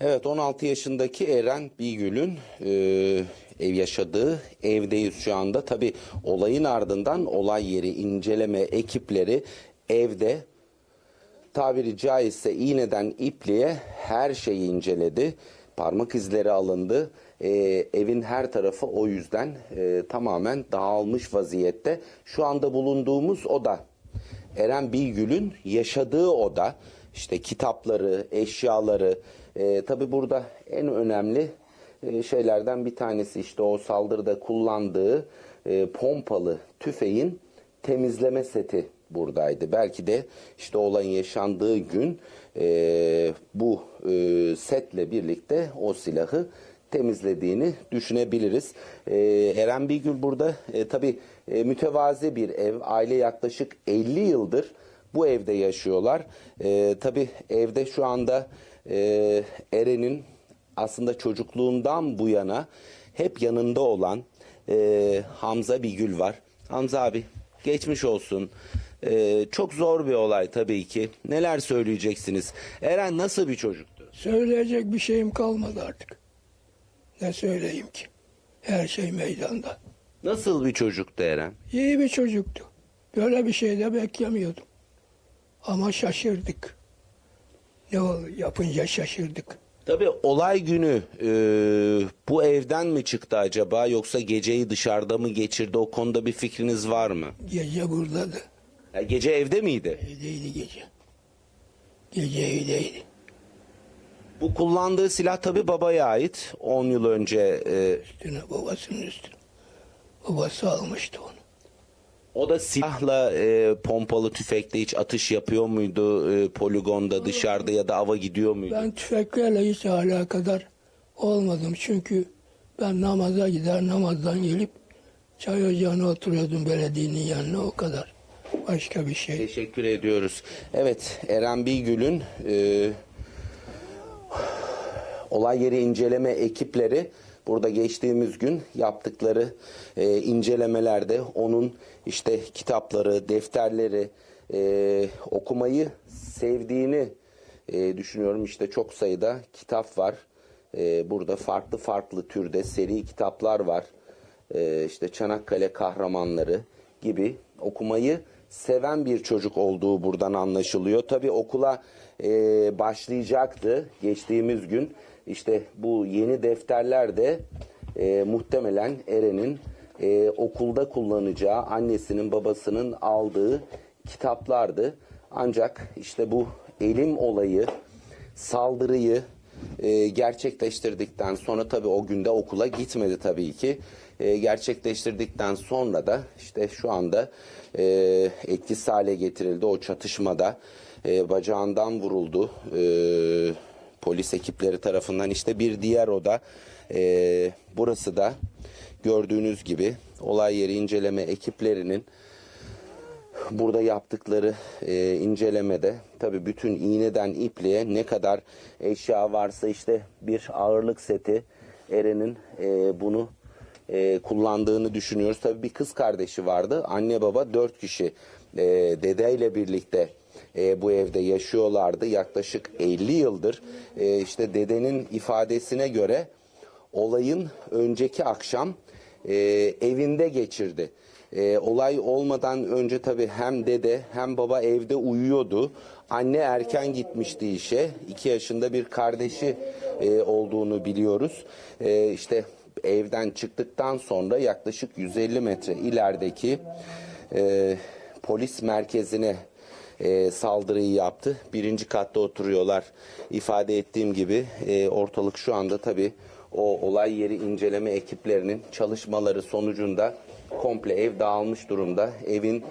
Evet 16 yaşındaki Eren Bigül'ün e, ev yaşadığı evdeyiz şu anda. Tabi olayın ardından olay yeri inceleme ekipleri evde tabiri caizse iğneden ipliğe her şeyi inceledi. Parmak izleri alındı. E, evin her tarafı o yüzden e, tamamen dağılmış vaziyette. Şu anda bulunduğumuz oda Eren Bilgül'ün yaşadığı oda. İşte kitapları, eşyaları. E, tabii burada en önemli e, şeylerden bir tanesi işte o saldırıda kullandığı e, pompalı tüfeğin temizleme seti buradaydı. Belki de işte olayın yaşandığı gün e, bu e, setle birlikte o silahı temizlediğini düşünebiliriz. E, Eren Bigül burada e, tabii e, mütevazi bir ev. Aile yaklaşık 50 yıldır bu evde yaşıyorlar. E, tabii evde şu anda e, Eren'in aslında çocukluğundan bu yana hep yanında olan e, Hamza Bigül var. Hamza abi geçmiş olsun. E, çok zor bir olay tabii ki. Neler söyleyeceksiniz? Eren nasıl bir çocuktu? Söyleyecek bir şeyim kalmadı artık. Ne söyleyeyim ki? Her şey meydanda. Nasıl bir çocuktu Eren? İyi bir çocuktu. Böyle bir şey de beklemiyordum. Ama şaşırdık. Ne oldu? Yapınca şaşırdık. Tabii olay günü e, bu evden mi çıktı acaba yoksa geceyi dışarıda mı geçirdi? O konuda bir fikriniz var mı? Gece buradadı. Ya gece evde miydi? Evdeydi gece. Gece evdeydi. Bu kullandığı silah tabii babaya ait. 10 yıl önce e, Üstüne babasının üstüne. Babası almıştı onu. O da silahla e, pompalı tüfekle hiç atış yapıyor muydu e, poligonda dışarıda ya da ava gidiyor muydu? Ben tüfeklerle hiç alakadar olmadım. Çünkü ben namaza gider namazdan gelip çay ocağına oturuyordum belediyenin yanına o kadar. Başka bir şey. Teşekkür ediyoruz. Evet Eren Bilgül'ün e, olay yeri inceleme ekipleri burada geçtiğimiz gün yaptıkları e, incelemelerde onun işte kitapları, defterleri, e, okumayı sevdiğini e, düşünüyorum. İşte çok sayıda kitap var. E, burada farklı farklı türde seri kitaplar var. E, işte Çanakkale kahramanları gibi okumayı seven bir çocuk olduğu buradan anlaşılıyor. Tabii okula e, başlayacaktı geçtiğimiz gün. İşte bu yeni defterler de e, muhtemelen Eren'in e, okulda kullanacağı annesinin babasının aldığı kitaplardı. Ancak işte bu elim olayı saldırıyı e, gerçekleştirdikten sonra tabii o günde okula gitmedi tabii ki. E, gerçekleştirdikten sonra da işte şu anda e, etkisiz hale getirildi o çatışmada. E, bacağından vuruldu. E, polis ekipleri tarafından işte bir diğer oda e, burası da gördüğünüz gibi olay yeri inceleme ekiplerinin burada yaptıkları e, incelemede tabii bütün iğneden ipliğe ne kadar eşya varsa işte bir ağırlık seti Eren'in e, bunu e, kullandığını düşünüyoruz. Tabii bir kız kardeşi vardı. Anne baba dört kişi e, dedeyle birlikte e, bu evde yaşıyorlardı. Yaklaşık 50 yıldır e, işte dedenin ifadesine göre olayın önceki akşam e, evinde geçirdi. E, olay olmadan önce tabii hem dede hem baba evde uyuyordu. Anne erken gitmişti işe. İki yaşında bir kardeşi e, olduğunu biliyoruz. E, işte evden çıktıktan sonra yaklaşık 150 metre ilerideki e, polis merkezine e, saldırıyı yaptı. Birinci katta oturuyorlar. İfade ettiğim gibi e, ortalık şu anda tabii o olay yeri inceleme ekiplerinin çalışmaları sonucunda komple ev dağılmış durumda. Evin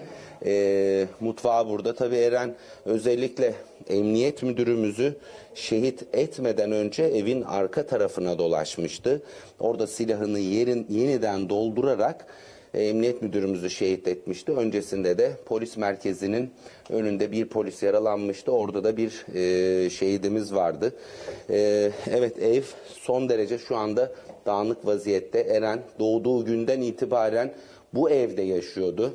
e, mutfağı burada. Tabii Eren özellikle emniyet müdürümüzü şehit etmeden önce evin arka tarafına dolaşmıştı. Orada silahını yerin yeniden doldurarak emniyet müdürümüzü şehit etmişti. Öncesinde de polis merkezinin önünde bir polis yaralanmıştı. Orada da bir e, şehidimiz vardı. E, evet ev son derece şu anda dağınık vaziyette. Eren doğduğu günden itibaren bu evde yaşıyordu.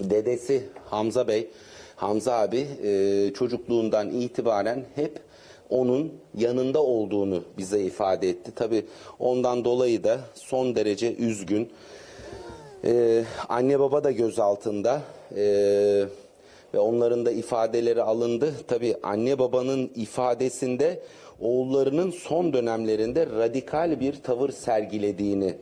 Dedesi Hamza Bey, Hamza abi e, çocukluğundan itibaren hep onun yanında olduğunu bize ifade etti. Tabii ondan dolayı da son derece üzgün. Ee, anne baba da gözaltında ee, ve onların da ifadeleri alındı. Tabii anne babanın ifadesinde oğullarının son dönemlerinde radikal bir tavır sergilediğini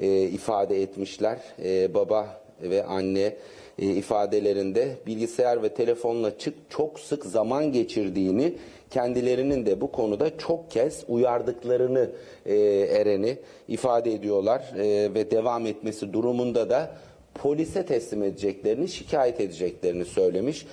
e, ifade etmişler. E, baba ve anne e, ifadelerinde bilgisayar ve telefonla çık çok sık zaman geçirdiğini kendilerinin de bu konuda çok kez uyardıklarını e, Eren'i ifade ediyorlar E, ve devam etmesi durumunda da polise teslim edeceklerini, şikayet edeceklerini söylemiş.